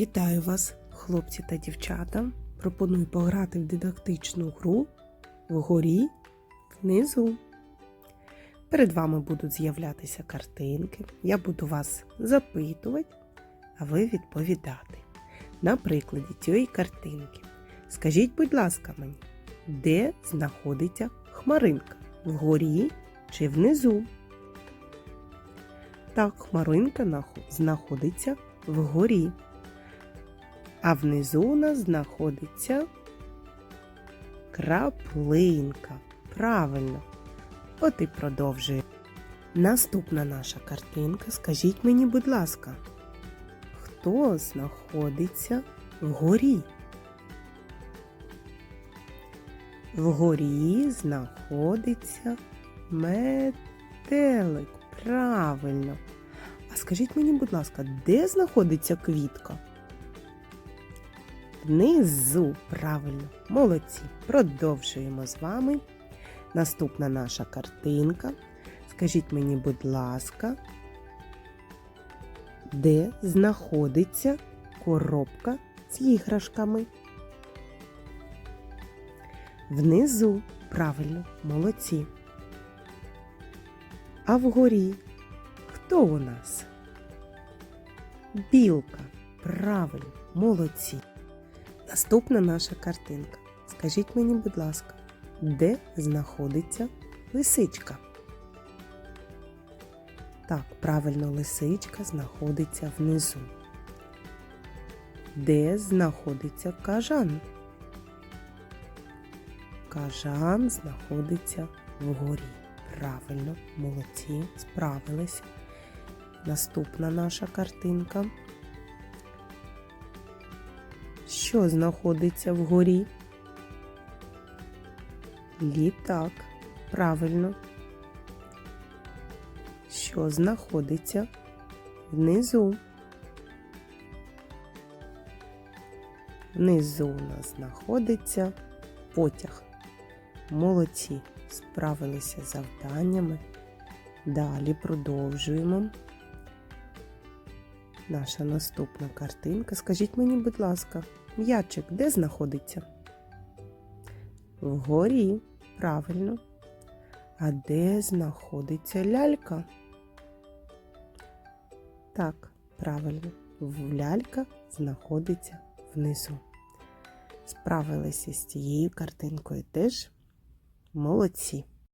Вітаю вас, хлопці та дівчата. Пропоную пограти в дидактичну гру вгорі, внизу. Перед вами будуть з'являтися картинки. Я буду вас запитувати, а ви відповідати. На прикладі цієї картинки. Скажіть, будь ласка, мені, де знаходиться хмаринка? Вгорі чи внизу? Так, хмаринка знаходиться вгорі. А внизу у нас знаходиться краплинка. Правильно. От і продовжує. Наступна наша картинка. Скажіть мені, будь ласка, хто знаходиться вгорі? Вгорі знаходиться метелик. Правильно. А скажіть мені, будь ласка, де знаходиться квітка? Внизу, правильно, молодці. Продовжуємо з вами. Наступна наша картинка. Скажіть мені, будь ласка, де знаходиться коробка з іграшками? Внизу, правильно, молодці. А вгорі хто у нас? Білка. Правильно, молодці. Наступна наша картинка. Скажіть мені, будь ласка, де знаходиться лисичка? Так, правильно, лисичка знаходиться внизу. Де знаходиться кажан? Кажан знаходиться вгорі. Правильно, молодці, справилися. Наступна наша картинка. Що знаходиться вгорі? Літак. Правильно. Що знаходиться внизу? Внизу у нас знаходиться потяг. Молодці, справилися з завданнями. Далі продовжуємо. Наша наступна картинка. Скажіть мені, будь ласка, м'ячик де знаходиться? Вгорі, правильно. А де знаходиться лялька? Так, правильно. Лялька знаходиться внизу. Справилися з цією картинкою теж молодці.